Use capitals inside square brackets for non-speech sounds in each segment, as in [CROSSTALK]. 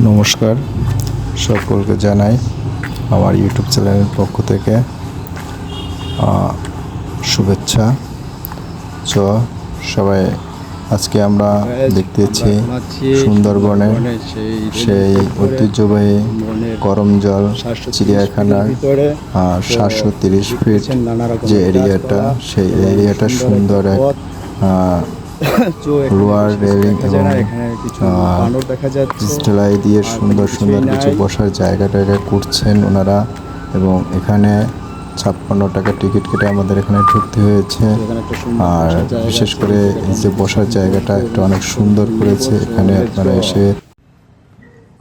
নমস্কার। সকলকে জানাই আমার ইউটিউব চ্যানেলের পক্ষ থেকে শুভেচ্ছা। চ, সবাই, আজকে আমরা দেখতেছি সুন্দরবনের সেই ঐতিহ্যবাহী গরম করমজল চিড়িয়াখানার সাতশো তিরিশ ফিট যে এরিয়াটা সেই এরিয়াটা সুন্দর এক [LAUGHS] লোয়ার রেলিং এবং দেখা দিয়ে সুন্দর সুন্দর কিছু বসার জায়গা টায়গা করছেন ওনারা এবং এখানে ছাপ্পান্ন টাকা টিকিট কেটে আমাদের এখানে ঢুকতে হয়েছে। আর বিশেষ করে এই যে বসার জায়গাটা একটা অনেক সুন্দর করেছে এখানে আপনারা এসে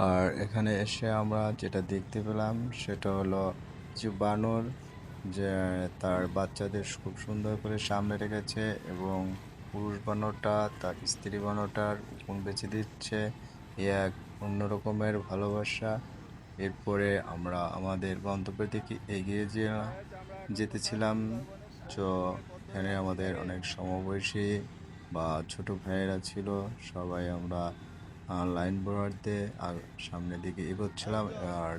আর এখানে এসে আমরা যেটা দেখতে পেলাম সেটা হলো যে বানর যে তার বাচ্চাদের খুব সুন্দর করে সামনে রেখেছে এবং পুরুষ বানরটা, তার স্ত্রী বানরটার উকুন বেঁচে দিচ্ছে। এ এক অন্য রকমের ভালোবাসা। এরপরে আমরা আমাদের গন্তব্যের দিকে এগিয়ে যেতেছিলাম। তো এখানে আমাদের অনেক সমবয়সী বা ছোট ভাইয়েরা ছিল। সবাই আমরা লাইন বরাদ্দে আর সামনের দিকে এগোচ্ছিলাম। আর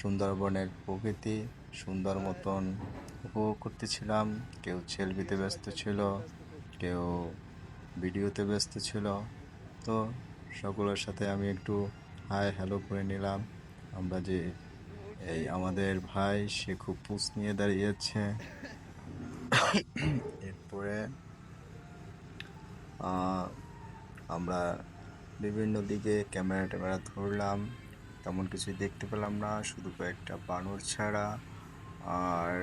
সুন্দরবনের প্রকৃতি সুন্দর মতন উপভোগ করতেছিলাম। কেউ সেলফিতে ব্যস্ত ছিল। কেউ ভিডিওতে ব্যস্ত ছিল, তো সকলের সাথে আমি একটু হাই হ্যালো করে নিলাম। আমরা যে এই আমাদের ভাই, সে খুব পুষ নিয়ে দাঁড়িয়েছে। এরপরে আমরা বিভিন্ন দিকে ক্যামেরা ট্যামেরা ধরলাম। তেমন কিছুই দেখতে পেলাম না, শুধু কয়েকটা বানর ছাড়া। আর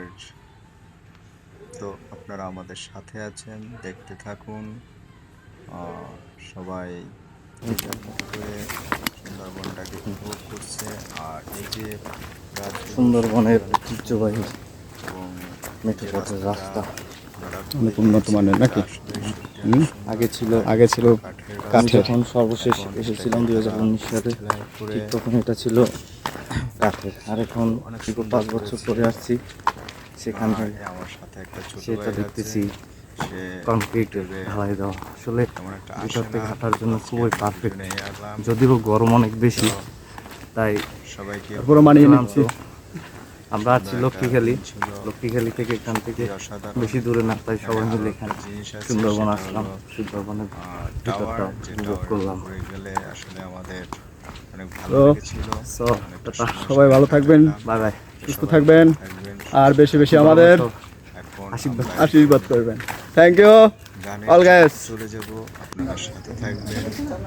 তো আপনারা আমাদের সাথে আছেন দেখতে থাকুন। সবাই করে সুন্দরবনটাকে উপভোগ করছে। আর এই যে সুন্দরবনের ঐতিহ্যবাহী এবং মেঠো যে পথের রাস্তা। অনেক উন্নত মানের নাকি? আগে ছিল আগে ছিল কাঠের। যখন সর্বশেষ এসেছিলাম দুই হাজার উনিশ সালে। ঠিক তখন এটা ছিল কাঠের। আর এখন পাঁচ বছর পরে আসছি। সেখানে আমার সাথে একটা ছোট সেটা দেখতেছি। দেবে। ঢালাই দেওয়া। আসলে তেমন একটা ভিতর থেকে হাঁটার জন্য খুবই পারফেক্ট যদিও গরম অনেক বেশি তাই সবাইকে মানিয়ে নিচ্ছি। আমরা আছি লক্ষ্মীখালি লক্ষ্মীখালি থেকে এখান থেকে বেশি দূরে না তাই সবাই মিলে এখানে সুন্দরবন আসলাম। সুন্দরবনের আহ, ভিতরটা উপভোগ করলাম। সবাই ভালো থাকবেন। বাই বাই সুস্থ থাকবেন। আর বেশি বেশি আমাদের আশীর্বাদ- করবেন থ্যাংক ইউ গানে All guys. চলে যাব আপনারা সাথে থাকবেন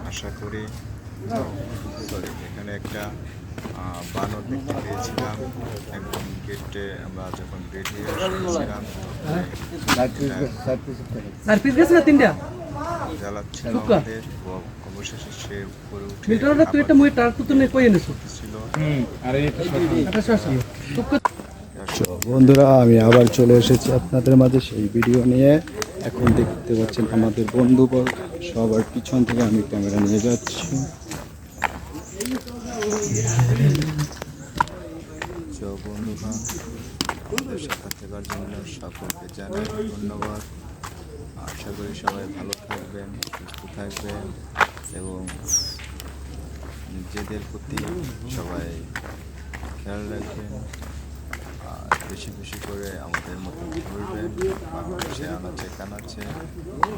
আশা করি সরি এখানে একটা বানর দেখতে পেয়েছিলাম একদম গেটে আমরা যখন বেরিয়ে এসেছিলাম তিনটা জ্বালাচ্ছিল আমাদের অবশেষে সে উপরে উঠে মিল্টনটা তুই একটা মুই টার তো নে কই এনেছো? ছিল। এটা শশা বন্ধুরা আমি আবার চলে এসেছি আপনাদের মাঝে সেই ভিডিও নিয়ে। এখন দেখতে পাচ্ছেন আমাদের বন্ধু সবার পিছন থেকে আমি ক্যামেরা নিয়ে যাচ্ছি। আমাদের সাথে থাকার জন্য সকলকে জানাই ধন্যবাদ। আশা করি সবাই ভালো থাকবেন। সুস্থ থাকবেন এবং নিজেদের প্রতি সবাই খেয়াল রাখবেন, আর বেশি বেশি করে আমাদের মতো ঘুরবেন, বাংলাদেশে আনাচে কানাচে,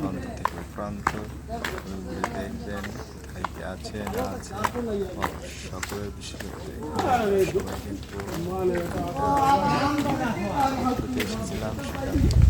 প্রান্ত থেকে প্রান্ত দেখবেন কোথায় আছে, না আছে, সকলের বিশেষ করে সবাই কিন্তু এসেছিলাম থেকে।